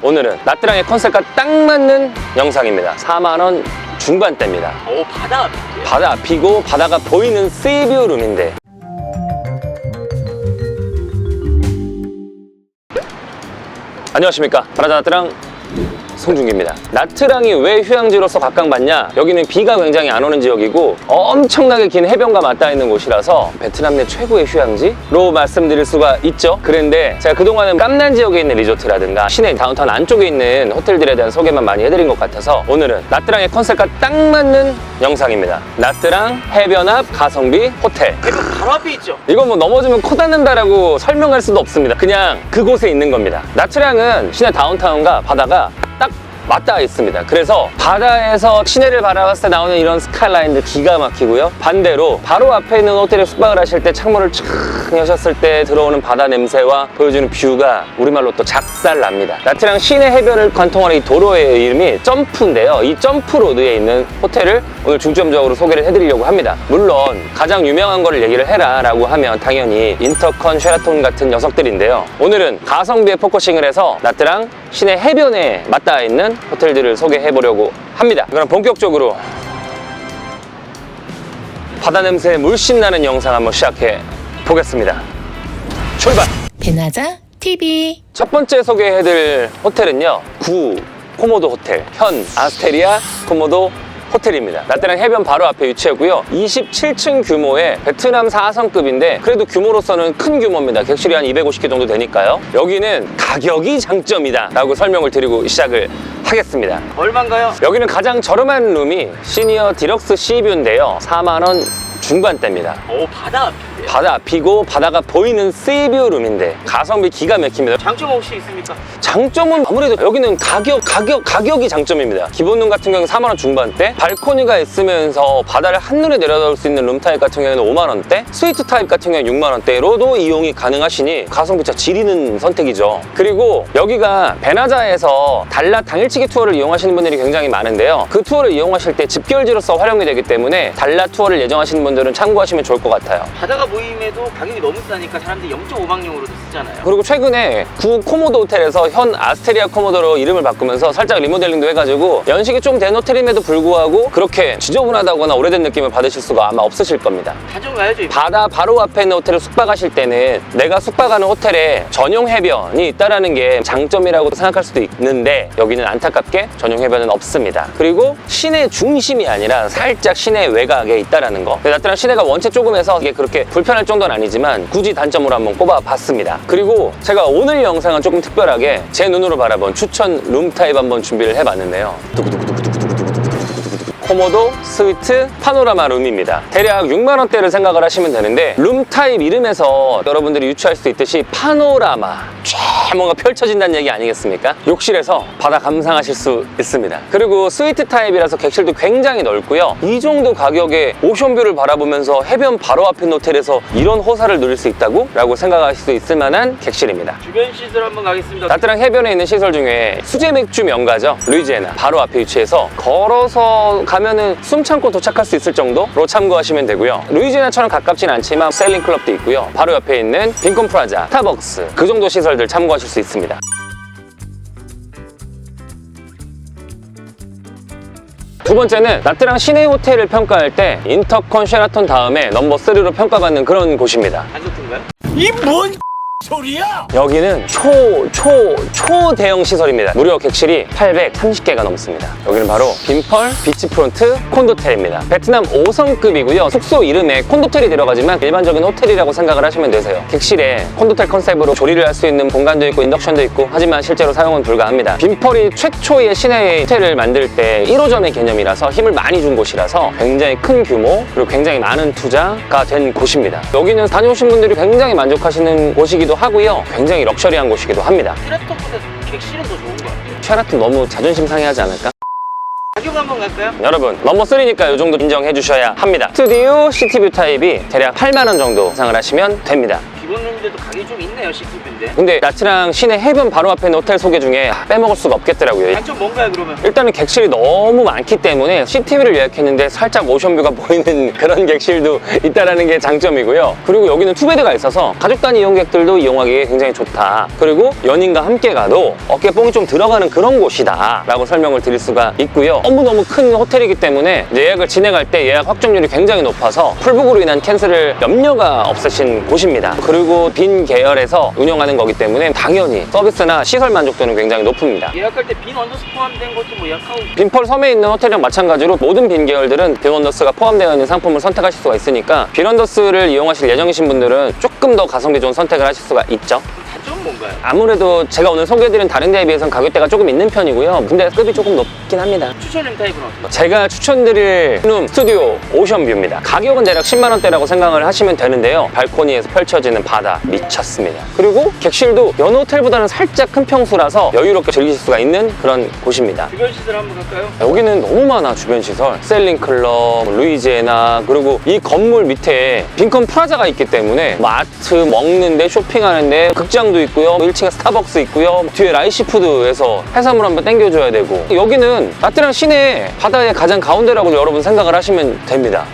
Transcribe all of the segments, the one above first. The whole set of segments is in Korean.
오늘은 나트랑의 컨셉과 딱 맞는 영상입니다. 4만원 중반대입니다. 오 바다 앞인데요? 바다 앞이고 바다가 보이는 세이뷰 룸인데 안녕하십니까 바라자 나트랑 송중기입니다 나트랑이 왜 휴양지로서 각광받냐 여기는 비가 굉장히 안 오는 지역이고 엄청나게 긴 해변과 맞닿아 있는 곳이라서 베트남 내 최고의 휴양지로 말씀드릴 수가 있죠 그런데 제가 그동안은 깜난 지역에 있는 리조트라든가 시내 다운타운 안쪽에 있는 호텔들에 대한 소개만 많이 해드린 것 같아서 오늘은 나트랑의 컨셉과 딱 맞는 영상입니다 나트랑 해변 앞 가성비 호텔 바로 앞에 있죠? 이거 뭐 넘어지면 코 닿는다라고 설명할 수도 없습니다. 그냥 그곳에 있는 겁니다. 나트랑은 시내 다운타운과 바다가 딱 맞닿아 있습니다. 그래서 바다에서 시내를 바라봤을 때 나오는 이런 스카이라인들 기가 막히고요. 반대로 바로 앞에 있는 호텔에 숙박을 하실 때 창문을 쫙 여셨을 때 들어오는 바다 냄새와 보여주는 뷰가 우리말로 또 작살납니다. 나트랑 시내 해변을 관통하는 이 도로의 이름이 점프인데요. 이 점프로드에 있는 호텔을 오늘 중점적으로 소개를 해드리려고 합니다. 물론 가장 유명한 거를 얘기를 해라 라고 하면 당연히 인터컨, 쉐라톤 같은 녀석들인데요. 오늘은 가성비에 포커싱을 해서 나트랑 시내 해변에 맞닿아 있는 호텔들을 소개해 보려고 합니다. 그럼 본격적으로 바다 냄새 물씬 나는 영상 한번 시작해 보겠습니다. 출발! 배나자 TV 첫 번째 소개해드릴 호텔은요 구 코모도 호텔 현 아스테리아 코모도 호텔입니다. 나트랑 해변 바로 앞에 위치하고요. 27층 규모의 베트남 4성급인데 그래도 규모로서는 큰 규모입니다. 객실이 한 250개 정도 되니까요. 여기는 가격이 장점이다 라고 설명을 드리고 시작을 하겠습니다. 얼마인가요? 여기는 가장 저렴한 룸이 시니어 디럭스 시뷰인데요. 4만원 중반대입니다. 오 바다 앞인데요? 바다 앞이고 바다가 보이는 세이뷰 룸인데 가성비 기가 막힙니다. 장점 혹시 있습니까? 장점은 아무래도 여기는 가격, 가격, 가격이 장점입니다. 기본 룸 같은 경우는 4만원 중반대, 발코니가 있으면서 바다를 한눈에 내려다볼 수 있는 룸 타입 같은 경우에는 5만원대, 스위트 타입 같은 경우는 6만원대로도 이용이 가능하시니 가성비 진짜 지리는 선택이죠. 그리고 여기가 베나자에서 달라 당일치기 투어를 이용하시는 분들이 굉장히 많은데요. 그 투어를 이용하실 때 집결지로서 활용이 되기 때문에 달라 투어를 예정하시는 분들은 참고하시면 좋을 것 같아요. 바다가 보임에도 가격이 너무 싸니까 사람들이 0.5망령으로도 쓰잖아요 그리고 최근에 구 코모도 호텔에서 현 아스테리아 코모도로 이름을 바꾸면서 살짝 리모델링도 해가지고 연식이 좀 된 호텔임에도 불구하고 그렇게 지저분하다거나 오래된 느낌을 받으실 수가 아마 없으실 겁니다. 가져가야죠 이거. 바다 바로 앞에 있는 호텔을 숙박하실 때는 내가 숙박하는 호텔에 전용 해변이 있다라는 게 장점이라고 생각할 수도 있는데 여기는 안타깝게 전용 해변은 없습니다. 그리고 시내 중심이 아니라 살짝 시내 외곽에 있다라는 거. 근데 나트랑 시내가 원체 조금해서 이게 그렇게 불편할 정도는 아니지만 굳이 단점으로 한번 꼽아봤습니다. 그리고 제가 오늘 영상은 조금 특별하게 제 눈으로 바라본 추천 룸 타입 한번 준비를 해봤는데요. 코모도 스위트 파노라마 룸입니다. 대략 6만 원대를 생각을 하시면 되는데 룸 타입 이름에서 여러분들이 유추할 수 있듯이 파노라마 쫙 뭔가 펼쳐진다는 얘기 아니겠습니까? 욕실에서 바다 감상하실 수 있습니다. 그리고 스위트 타입이라서 객실도 굉장히 넓고요. 이 정도 가격에 오션뷰를 바라보면서 해변 바로 앞에 호텔에서 이런 호사를 누릴 수 있다고? 라고 생각하실 수 있을 만한 객실입니다. 주변 시설 한번 가겠습니다 나트랑 해변에 있는 시설 중에 수제 맥주 명가죠. 루이지애나 바로 앞에 위치해서 걸어서 가면은 숨 참고 도착할 수 있을 정도로 참고하시면 되고요. 루이지애나처럼 가깝진 않지만 셀링 클럽도 있고요. 바로 옆에 있는 빈콘 프라자, 스타벅스 그 정도 시설들 참고하 실 수 있습니다. 두 번째는 나트랑 시내 호텔을 평가할 때 인터컨 쉐라톤 다음에 넘버 3로 평가받는 그런 곳입니다. 단독인가요? 여기는 초, 초, 초대형 시설입니다. 무려 객실이 830개가 넘습니다. 여기는 바로 빈펄 비치프론트 콘도텔입니다. 베트남 5성급이고요. 숙소 이름에 콘도텔이 들어가지만 일반적인 호텔이라고 생각을 하시면 되세요. 객실에 콘도텔 컨셉으로 조리를 할 수 있는 공간도 있고 인덕션도 있고 하지만 실제로 사용은 불가합니다. 빈펄이 최초의 시내의 호텔을 만들 때 1호점의 개념이라서 힘을 많이 준 곳이라서 굉장히 큰 규모 그리고 굉장히 많은 투자가 된 곳입니다. 여기는 다녀오신 분들이 굉장히 만족하시는 곳이기도 하고요. 굉장히 럭셔리한 곳이기도 합니다. 트랩톱보다 객실은 더 좋은 것 같아요 쉐라톤 너무 자존심 상해하지 않을까? 가격 한번 갈까요? 여러분 넘버 3니까 이 정도 인정해 주셔야 합니다. 스튜디오 시티뷰 타입이 대략 8만 원 정도 상을 하시면 됩니다. 기본룸인데도 가격이 좀 있네요 시티뷰인데 근데 나트랑 시내 해변 바로 앞에 있는 호텔 소개 중에 빼먹을 수가 없겠더라고요. 단점 뭔가요 그러면? 일단은 객실이 너무 많기 때문에 CTV를 예약했는데 살짝 오션뷰가 보이는 그런 객실도 있다라는 게 장점이고요. 그리고 여기는 투베드가 있어서 가족 단위 이용객들도 이용하기에 굉장히 좋다. 그리고 연인과 함께 가도 어깨 뽕이 좀 들어가는 그런 곳이다. 라고 설명을 드릴 수가 있고요. 너무너무 큰 호텔이기 때문에 예약을 진행할 때 예약 확정률이 굉장히 높아서 풀북으로 인한 캔슬을 염려가 없으신 곳입니다. 그리고 빈 계열에서 운영하는 거기 때문에 당연히 서비스나 시설 만족도는 굉장히 높습니다. 예약할 때 빈 원더스 포함된 것도 뭐 예약하고 빈펄 섬에 있는 호텔이랑 마찬가지로 모든 빈 계열들은 빈 원더스가 포함되어 있는 상품을 선택하실 수가 있으니까 빈 원더스를 이용하실 예정이신 분들은 조금 더 가성비 좋은 선택을 하실 수가 있죠. 단점은 뭔가요? 아무래도 제가 오늘 소개해드린 다른 데에 비해서는 가격대가 조금 있는 편이고요. 근데 급이 조금 높긴 합니다. 추천룸 타입은 어때요? 제가 추천드릴 룸 스튜디오 오션뷰입니다. 가격은 대략 10만 원대라고 생각을 하시면 되는데요. 발코니에서 펼쳐지는 바다 미쳤습니다. 그리고 객실도 여느 호텔보다는 살짝 큰 평수라서 여유롭게 즐기실 수가 있는 그런 곳입니다. 주변 시설 한번 갈까요? 여기는 너무 많아 주변 시설 셀링 클럽, 루이지애나 그리고 이 건물 밑에 빈컨 프라자가 있기 때문에 마트 먹는데 쇼핑하는데 극장도 있고요 1층에 스타벅스 있고요 뒤에 라이시푸드에서 해산물 한번 땡겨줘야 되고 여기는 나트랑 시내 바다의 가장 가운데라고 여러분 생각을 하시면 됩니다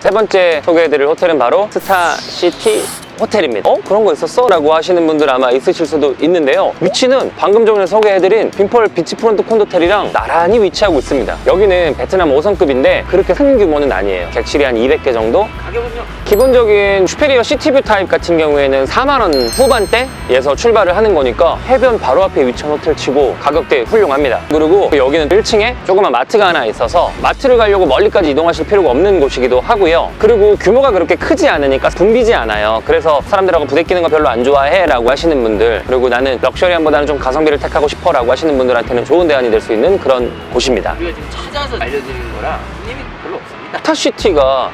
세 번째 소개해드릴 호텔은 바로 스타시티 호텔입니다. 어? 그런 거 있었어? 라고 하시는 분들 아마 있으실 수도 있는데요. 위치는 방금 전에 소개해드린 빈펄 비치프론트 콘도텔이랑 나란히 위치하고 있습니다. 여기는 베트남 5성급인데 그렇게 큰 규모는 아니에요. 객실이 한 200개 정도? 가격은요? 기본적인 슈페리어 시티뷰 타입 같은 경우에는 4만원 후반대에서 출발을 하는 거니까 해변 바로 앞에 위치한 호텔 치고 가격대 훌륭합니다. 그리고 여기는 1층에 조그만 마트가 하나 있어서 마트를 가려고 멀리까지 이동하실 필요가 없는 곳이기도 하고요. 그리고 규모가 그렇게 크지 않으니까 붐비지 않아요. 그래서 사람들하고 부대끼는 거 별로 안 좋아해 라고 하시는 분들 그리고 나는 럭셔리함보다는 좀 가성비를 택하고 싶어 라고 하시는 분들한테는 좋은 대안이 될 수 있는 그런 곳입니다. 우리가 지금 찾아서 알려드리는 거라 손님이 별로 없습니다 스타시티가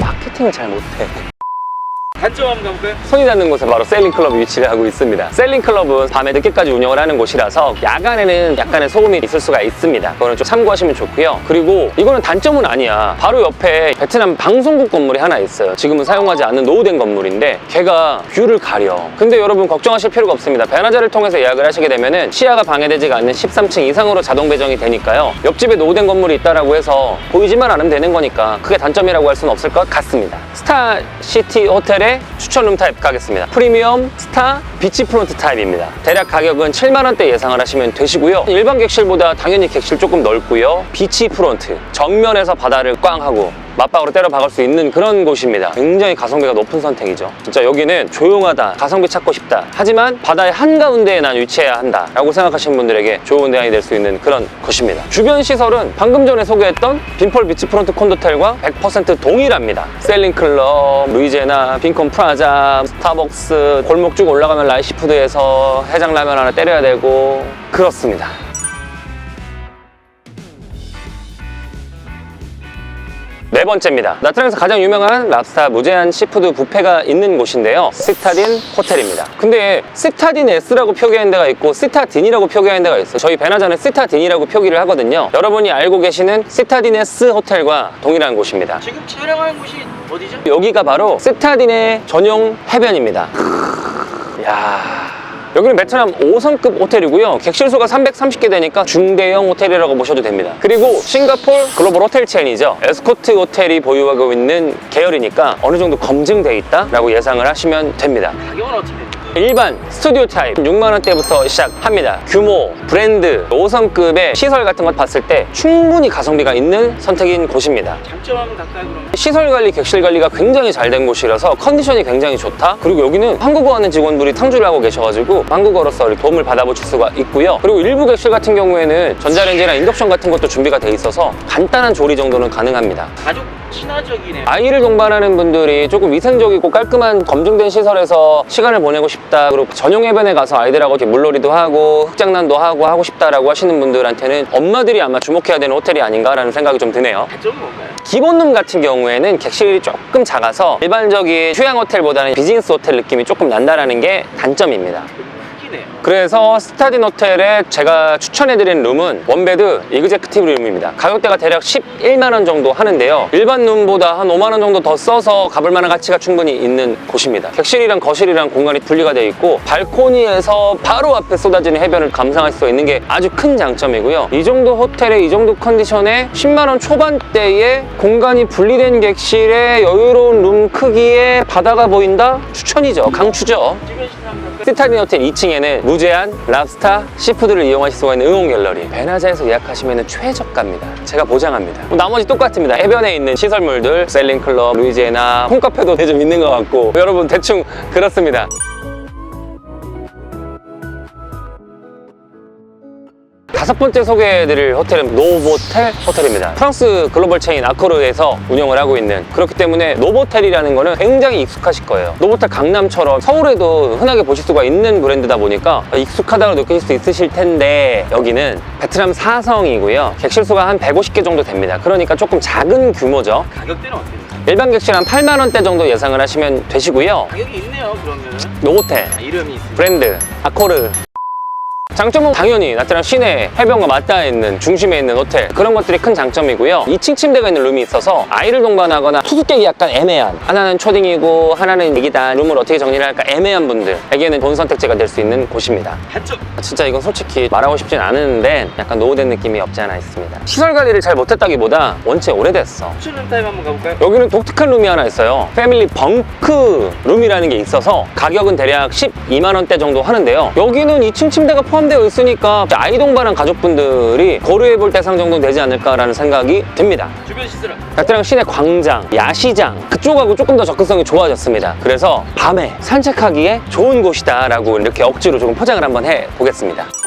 마케팅을 잘 못해. 단점 한번 가볼까요? 손이 닿는 곳에 바로 셀링클럽이 위치를 하고 있습니다. 셀링클럽은 밤에 늦게까지 운영을 하는 곳이라서 야간에는 약간의 소음이 있을 수가 있습니다. 그거는 좀 참고하시면 좋고요. 그리고 이거는 단점은 아니야. 바로 옆에 베트남 방송국 건물이 하나 있어요. 지금은 사용하지 않는 노후된 건물인데 걔가 뷰를 가려. 근데 여러분 걱정하실 필요가 없습니다. 베나자를 통해서 예약을 하시게 되면은 시야가 방해되지가 않는 13층 이상으로 자동 배정이 되니까요. 옆집에 노후된 건물이 있다라고 해서 보이지만 않으면 되는 거니까 그게 단점이라고 할 수는 없을 것 같습니다. 스타 시티 호텔의 추천 룸 타입 가겠습니다. 프리미엄 스타 비치 프론트 타입입니다. 대략 가격은 7만 원대 예상을 하시면 되시고요. 일반 객실보다 당연히 객실 조금 넓고요. 비치 프론트 정면에서 바다를 꽝 하고 맞박으로 때려 박을 수 있는 그런 곳입니다. 굉장히 가성비가 높은 선택이죠. 진짜 여기는 조용하다, 가성비 찾고 싶다. 하지만 바다의 한가운데에 난 위치해야 한다. 라고 생각하시는 분들에게 좋은 대안이 될 수 있는 그런 곳입니다. 주변 시설은 방금 전에 소개했던 빈펄 비치프론트 콘도텔과 100% 동일합니다. 셀링클럽, 루이제나, 빈콘 프라자, 스타벅스, 골목 쭉 올라가면 라이시푸드에서 해장라면 하나 때려야 되고 그렇습니다. 네 번째입니다. 나트랑에서 가장 유명한 랍스타 무제한 시푸드 뷔페가 있는 곳인데요. 시타딘 호텔입니다. 근데 시타딘 S라고 표기한 데가 있고 시타딘이라고 표기한 데가 있어요. 저희 배나자는 시타딘이라고 표기를 하거든요. 여러분이 알고 계시는 시타딘 S 호텔과 동일한 곳입니다. 지금 촬영하는 곳이 어디죠? 여기가 바로 시타딘의 전용 해변입니다. 야. 여기는 베트남 5성급 호텔이고요. 객실수가 330개 되니까 중대형 호텔이라고 보셔도 됩니다. 그리고 싱가폴 글로벌 호텔 체인이죠. 에스코트 호텔이 보유하고 있는 계열이니까 어느 정도 검증돼 있다라고 예상을 하시면 됩니다. 가격은 어떻게? 일반 스튜디오 타입 6만 원대부터 시작합니다. 규모, 브랜드, 5성급의 시설 같은 것 봤을 때 충분히 가성비가 있는 선택인 곳입니다. 장점 한번 갈까요 그러면? 시설 관리, 객실 관리가 굉장히 잘 된 곳이라서 컨디션이 굉장히 좋다. 그리고 여기는 한국어 하는 직원들이 탕주를 하고 계셔가지고 한국어로서 이렇게 도움을 받아보실 수가 있고요. 그리고 일부 객실 같은 경우에는 전자레인지나 인덕션 같은 것도 준비가 돼 있어서 간단한 조리 정도는 가능합니다. 가족 친화적이네요 아이를 동반하는 분들이 조금 위생적이고 깔끔한 검증된 시설에서 시간을 보내고 싶다. 그리고 전용 해변에 가서 아이들하고 이렇게 물놀이도 하고 흙장난도 하고 하고 싶다라고 하시는 분들한테는 엄마들이 아마 주목해야 되는 호텔이 아닌가라는 생각이 좀 드네요. 뭔가요? 기본룸 같은 경우에는 객실이 조금 작아서 일반적인 휴양 호텔보다는 비즈니스 호텔 느낌이 조금 난다라는 게 단점입니다. 그래서 스타딘 호텔에 제가 추천해드린 룸은 원베드 이그제크티브 룸입니다. 가격대가 대략 11만원 정도 하는데요. 일반 룸보다 한 5만원 정도 더 써서 가볼 만한 가치가 충분히 있는 곳입니다. 객실이랑 거실이랑 공간이 분리가 되어 있고 발코니에서 바로 앞에 쏟아지는 해변을 감상할 수 있는 게 아주 큰 장점이고요. 이 정도 호텔에 이 정도 컨디션에 10만원 초반대에 공간이 분리된 객실에 여유로운 룸 크기에 바다가 보인다? 추천이죠. 강추죠. 스타딘 호텔 2층에는 무제한 랍스타 시푸드를 이용하실 수가 있는 응원 갤러리. 베나자에서 예약하시면 최저가입니다. 제가 보장합니다. 뭐 나머지 똑같습니다. 해변에 있는 시설물들 셀링클럽, 루이지애나 홈카페도 좀 있는 것 같고 여러분 대충 그렇습니다 다섯 번째 소개해드릴 호텔은 노보텔 호텔입니다. 프랑스 글로벌 체인 아코르에서 운영을 하고 있는 그렇기 때문에 노보텔이라는 거는 굉장히 익숙하실 거예요. 노보텔 강남처럼 서울에도 흔하게 보실 수가 있는 브랜드다 보니까 익숙하다고 느끼실 수 있으실 텐데 여기는 베트남 사성이고요. 객실 수가 한 150개 정도 됩니다. 그러니까 조금 작은 규모죠. 가격대는 어떻게 돼요? 일반 객실 한 8만 원대 정도 예상을 하시면 되시고요. 가격이 있네요 그러면은 노보텔 아, 이름이 있습니다 브랜드 아코르 장점은 당연히 나트랑 시내 해변과 맞닿아 있는 중심에 있는 호텔 그런 것들이 큰 장점이고요 2층 침대가 있는 룸이 있어서 아이를 동반하거나 투숙객이 약간 애매한 하나는 초딩이고 하나는 애기다 룸을 어떻게 정리를 할까 애매한 분들에게는 좋은 선택지가 될 수 있는 곳입니다 진짜 이건 솔직히 말하고 싶진 않은데 약간 노후된 느낌이 없지 않아 있습니다 시설 관리를 잘 못했다기보다 원체 오래됐어 추천 타임 한번 가볼까요? 여기는 독특한 룸이 하나 있어요. 패밀리 벙크 룸이라는 게 있어서 가격은 대략 12만 원대 정도 하는데요. 여기는 2층 침대가 포함 되어 있으니까 아이 동반한 가족분들이 고려해 볼 대상 정도 되지 않을까라는 생각이 듭니다. 주변 시설은 베트남 시내 광장, 야시장 그쪽하고 조금 더 접근성이 좋아졌습니다. 그래서 밤에 산책하기에 좋은 곳이다라고 이렇게 억지로 조금 포장을 한번 해 보겠습니다.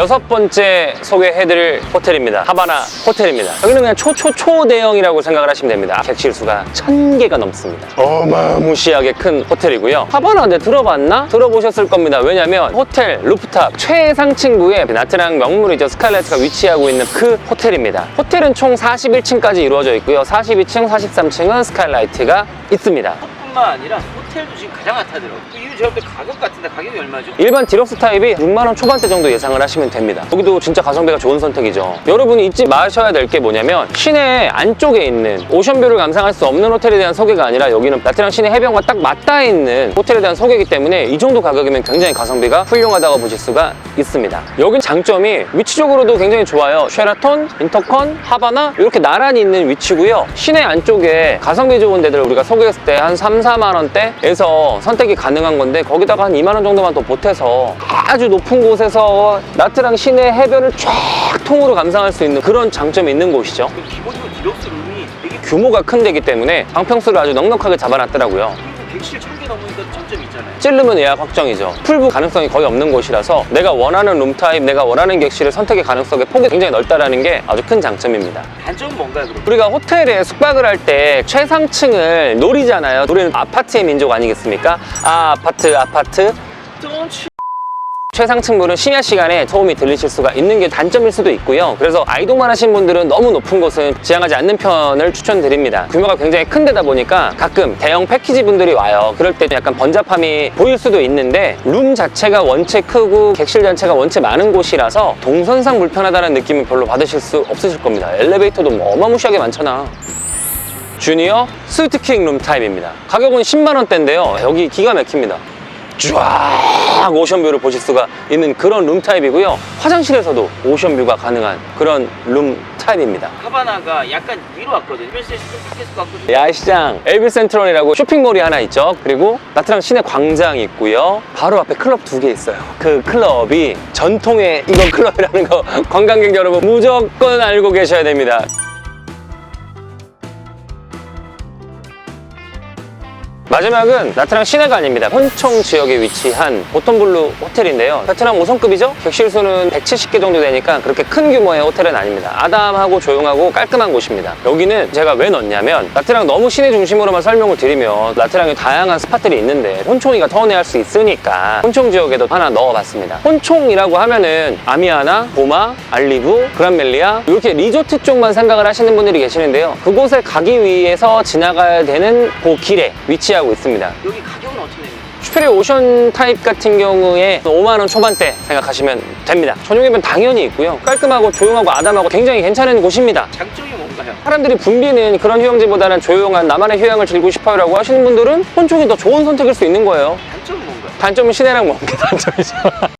여섯 번째 소개해드릴 호텔입니다. 하바나 호텔입니다. 여기는 그냥 초초초 대형이라고 생각을 하시면 됩니다. 객실 수가 천 개가 넘습니다. 어마무시하게 큰 호텔이고요. 하바나 근데 들어봤나? 들어보셨을 겁니다. 왜냐면 호텔 루프탑 최상층부에 나트랑 명물이죠. 스카이라이트가 위치하고 있는 그 호텔입니다. 호텔은 총 41층까지 이루어져 있고요. 42층, 43층은 스카이라이트가 있습니다. 뿐만 아니라 호텔도 지금 가장 핫하더라고요 그 이유 제가 볼 때 가격 같은데 가격이 얼마죠? 일반 디럭스 타입이 6만원 초반대 정도 예상을 하시면 됩니다. 여기도 진짜 가성비가 좋은 선택이죠. 여러분이 잊지 마셔야 될 게 뭐냐면 시내 안쪽에 있는 오션뷰를 감상할 수 없는 호텔에 대한 소개가 아니라 여기는 나트랑 시내 해변과 딱 맞닿아 있는 호텔에 대한 소개이기 때문에 이 정도 가격이면 굉장히 가성비가 훌륭하다고 보실 수가 있습니다. 여긴 장점이 위치적으로도 굉장히 좋아요. 쉐라톤, 인터컨, 하바나 이렇게 나란히 있는 위치고요. 시내 안쪽에 가성비 좋은 데들 우리가 소개했을 때 한 3, 4만 원대 에서 선택이 가능한 건데 거기다가 한 2만 원 정도만 더 보태서 아주 높은 곳에서 나트랑 시내 해변을 쫙 통으로 감상할 수 있는 그런 장점이 있는 곳이죠. 그 기본적으로 디럭스 룸이 되게 규모가 큰 데기 때문에 방평수를 아주 넉넉하게 잡아놨더라고요. 그리고 객실 1000개 넘으니까 1 0 찔르면 예약 확정이죠. 풀부 가능성이 거의 없는 곳이라서 내가 원하는 룸타입, 내가 원하는 객실을 선택의 가능성의 폭이 굉장히 넓다라는 게 아주 큰 장점입니다. 단점은 뭔가요? 그럼? 우리가 호텔에 숙박을 할 때 최상층을 노리잖아요. 우리는 아파트의 민족 아니겠습니까? 아, 아파트, 아파트, 좀 최상층부는 심야 시간에 소음이 들리실 수가 있는 게 단점일 수도 있고요. 그래서 아이동만 하신 분들은 너무 높은 곳은 지향하지 않는 편을 추천드립니다. 규모가 굉장히 큰 데다 보니까 가끔 대형 패키지 분들이 와요. 그럴 때 약간 번잡함이 보일 수도 있는데 룸 자체가 원체 크고 객실 자체가 원체 많은 곳이라서 동선상 불편하다는 느낌을 별로 받으실 수 없으실 겁니다. 엘리베이터도 뭐 어마무시하게 많잖아. 주니어 스위트킹 룸 타입입니다. 가격은 10만 원대인데요. 여기 기가 막힙니다. 쫙 오션뷰를 보실 수가 있는 그런 룸 타입이고요. 화장실에서도 오션뷰가 가능한 그런 룸 타입입니다. 하바나가 약간 위로 왔거든요 시설 좀 바뀌었을 것 같거든요 야시장, 엘비 센트럴이라고 쇼핑몰이 하나 있죠. 그리고 나트랑 시내 광장이 있고요. 바로 앞에 클럽 두 개 있어요. 그 클럽이 전통의 이거 클럽이라는 거 관광객 여러분 무조건 알고 계셔야 됩니다. 마지막은 나트랑 시내가 아닙니다. 혼총 지역에 위치한 보톤블루 호텔인데요. 베트남 5성급이죠? 객실 수는 170개 정도 되니까 그렇게 큰 규모의 호텔은 아닙니다. 아담하고 조용하고 깔끔한 곳입니다. 여기는 제가 왜 넣냐면 나트랑 너무 시내 중심으로만 설명을 드리면 나트랑에 다양한 스팟들이 있는데 혼총이가 서운해할 수 있으니까 혼총 지역에도 하나 넣어봤습니다. 혼총이라고 하면은 아미아나, 보마, 알리브, 그란멜리아 이렇게 리조트 쪽만 생각을 하시는 분들이 계시는데요. 그곳에 가기 위해서 지나가야 되는 그 길에 위치하고 위치하고 있습니다. 여기 가격은 어떻게 됩니까? 슈페리어 오션 타입 같은 경우에 5만원 초반대 생각하시면 됩니다. 전용이면 당연히 있고요. 깔끔하고 조용하고 아담하고 굉장히 괜찮은 곳입니다. 장점이 뭔가요? 사람들이 붐비는 그런 휴양지보다는 조용한 나만의 휴양을 즐기고 싶어요 라고 하시는 분들은 혼쪽이 더 좋은 선택일 수 있는 거예요. 단점은 뭔가요? 단점은 시내랑 먼게 단점이죠.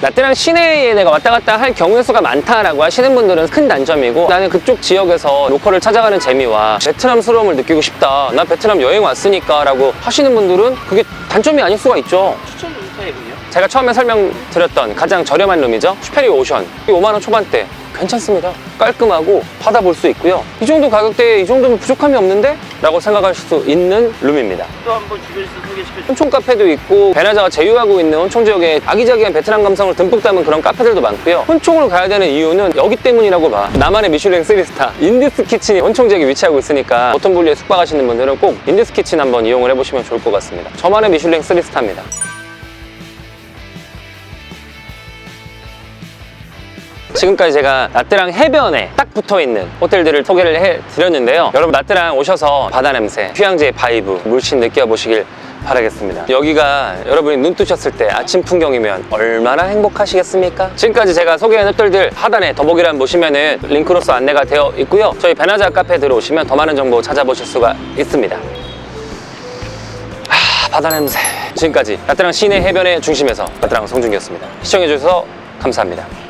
라떼랑 시내에 내가 왔다 갔다 할 경우의 수가 많다라고 하시는 분들은 큰 단점이고 나는 그쪽 지역에서 로컬을 찾아가는 재미와 베트남스러움을 느끼고 싶다. 나 베트남 여행 왔으니까 라고 하시는 분들은 그게 단점이 아닐 수가 있죠. 추천 룸 타입은요? 제가 처음에 설명드렸던 가장 저렴한 룸이죠. 슈페리오 오션. 5만원 초반대. 괜찮습니다. 깔끔하고 바다 볼수 있고요. 이 정도 가격대에 이 정도면 부족함이 없는데? 라고 생각할 수 있는 룸입니다. 또 한번 주변에서 소개시켜주세요. 혼총 카페도 있고 베나자가 제휴하고 있는 혼총 지역에 아기자기한 베트남 감성을 듬뿍 담은 그런 카페들도 많고요. 혼총을 가야 되는 이유는 여기 때문이라고 봐. 나만의 미슐랭 3스타 인디스 키친이 혼총 지역에 위치하고 있으니까 보통 분리에 숙박하시는 분들은 꼭 인디스 키친 한번 이용을 해보시면 좋을 것 같습니다. 저만의 미슐랭 3스타입니다. 지금까지 제가 나트랑 해변에 딱 붙어 있는 호텔들을 소개를 해 드렸는데요. 여러분 나트랑 오셔서 바다 냄새, 휴양지의 바이브, 물씬 느껴보시길 바라겠습니다. 여기가 여러분이 눈 뜨셨을 때 아침 풍경이면 얼마나 행복하시겠습니까? 지금까지 제가 소개한 호텔들 하단에 더보기란 보시면은 링크로서 안내가 되어 있고요. 저희 베나자 카페 들어오시면 더 많은 정보 찾아보실 수가 있습니다. 아, 바다 냄새. 지금까지 나트랑 시내 해변의 중심에서 나트랑 송중기였습니다. 시청해주셔서 감사합니다.